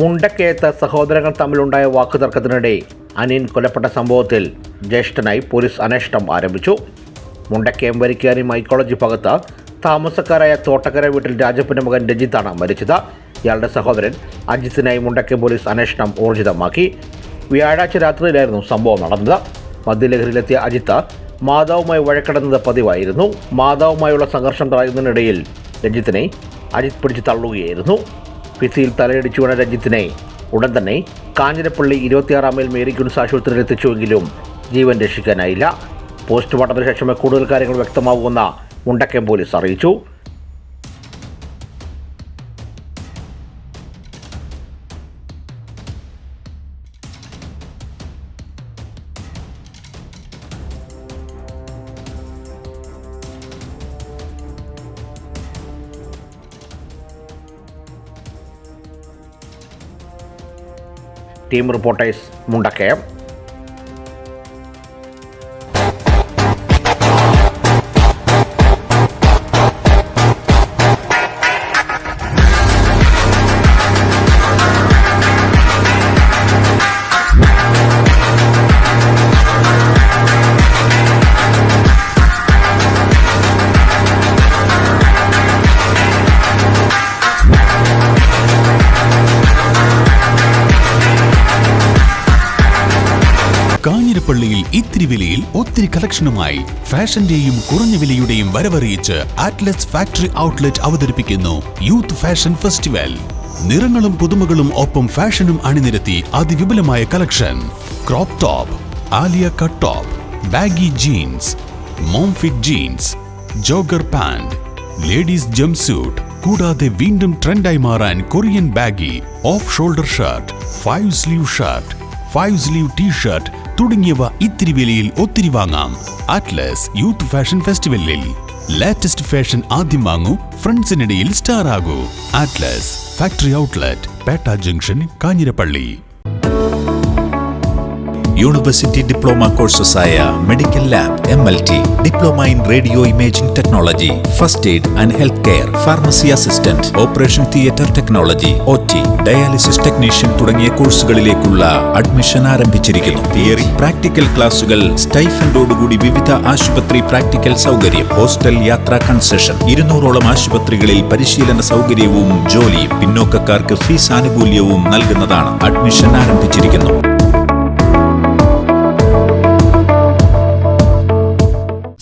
മുണ്ടക്കയത്ത് സഹോദരങ്ങൾ തമ്മിലുണ്ടായ വാക്കുതർക്കത്തിനിടെ അനിയൻ കൊല്ലപ്പെട്ട സംഭവത്തിൽ ജ്യേഷ്ഠനായി പോലീസ് അന്വേഷണം ആരംഭിച്ചു. മുണ്ടക്കയം വരിക്കാരി മൈക്കോളജി ഭാഗത്ത് താമസക്കാരായ തോട്ടക്കര വീട്ടിൽ രാജപ്പന്റെ മകൻ രഞ്ജിത്താണ് മരിച്ചത്. ഇയാളുടെ സഹോദരൻ അജിത്തിനായി മുണ്ടക്കയം പോലീസ് അന്വേഷണം ഊർജിതമാക്കി. വ്യാഴാഴ്ച രാത്രിയിലായിരുന്നു സംഭവം നടന്നത്. മദ്യലഹരിയിലെത്തിയ അജിത്ത് മാതാവുമായി വഴക്കിടുന്നത് പതിവായിരുന്നു. മാതാവുമായുള്ള സംഘർഷം തടയുന്നതിനിടയിൽ രഞ്ജിത്തിനെ അജിത് പിടിച്ച് തള്ളുകയായിരുന്നു. ഭിത്തിയിൽ തലയിടിച്ചു വീണ രഞ്ജിത്തിനെ ഉടൻ തന്നെ കാഞ്ഞിരപ്പള്ളി ഇരുപത്തിയാറാം മൈൽ മേരി ഗുഡ്സ് ആശുപത്രിയിൽ എത്തിച്ചുവെങ്കിലും ജീവൻ രക്ഷിക്കാനായില്ല. പോസ്റ്റ്മോർട്ടത്തിന് ശേഷമേ കൂടുതൽ കാര്യങ്ങൾ വ്യക്തമാവുമെന്ന് മുണ്ടക്കയം പോലീസ് അറിയിച്ചു. Team reporters Mundakkayam. കാഞ്ഞിരപ്പള്ളിയിൽ ഇത്തിരി വിലയിൽ ഒത്തിരി കളക്ഷനുമായി ഫാഷന്റെയും കുറഞ്ഞ വിലയുടെയും വരവറിയിച്ച് ആറ്റ്ലസ് ഫാക്ടറി ഔട്ട്ലെറ്റ് അവതരിപ്പിക്കുന്നു യൂത്ത് ഫാഷൻ ഫെസ്റ്റിവൽ നിറങ്ങളും പുതുമകളും ഒപ്പം ഫാഷനും അണിനിരത്തി അതിവിപുലമായ collection. Crop top Alia cut top baggy jeans mom fit jeans jogger pant ladies jumpsuit കൂടാതെ വീണ്ടും ട്രെൻഡായി മാറാൻ Korean baggy off shoulder shirt five sleeve shirt five sleeve T shirt തുടങ്ങിയവ ഇത്തിരി വിലയിൽ ഒത്തിരി വാങ്ങാം. അറ്റ്ലസ് യൂത്ത് ഫാഷൻ ഫെസ്റ്റിവലിൽ ലേറ്റസ്റ്റ് ഫാഷൻ ആദ്യം വാങ്ങൂ ഫ്രണ്ട്സിനിടയിൽ star ആകൂ. Atlas factory outlet Petta junction Kanjirappally. University diploma കോഴ്സസായ medical lab M L T diploma in radio imaging technology first aid and health care pharmacy assistant operation theatre technology O T dialysis technician തുടങ്ങിയ കോഴ്സുകളിലേക്കുള്ള admission ആരംഭിച്ചിരിക്കുന്നു. Theory practical ക്ലാസുകൾ സ്റ്റൈഫൻഡോടുകൂടി വിവിധ ആശുപത്രി practical സൗകര്യം hostel യാത്രാ concession ഇരുന്നൂറോളം ആശുപത്രികളിൽ പരിശീലന സൗകര്യവും ജോലിയും പിന്നോക്കക്കാർക്ക് ഫീസ് ആനുകൂല്യവും നൽകുന്നതാണ് അഡ്മിഷൻ ആരംഭിച്ചിരിക്കുന്നു.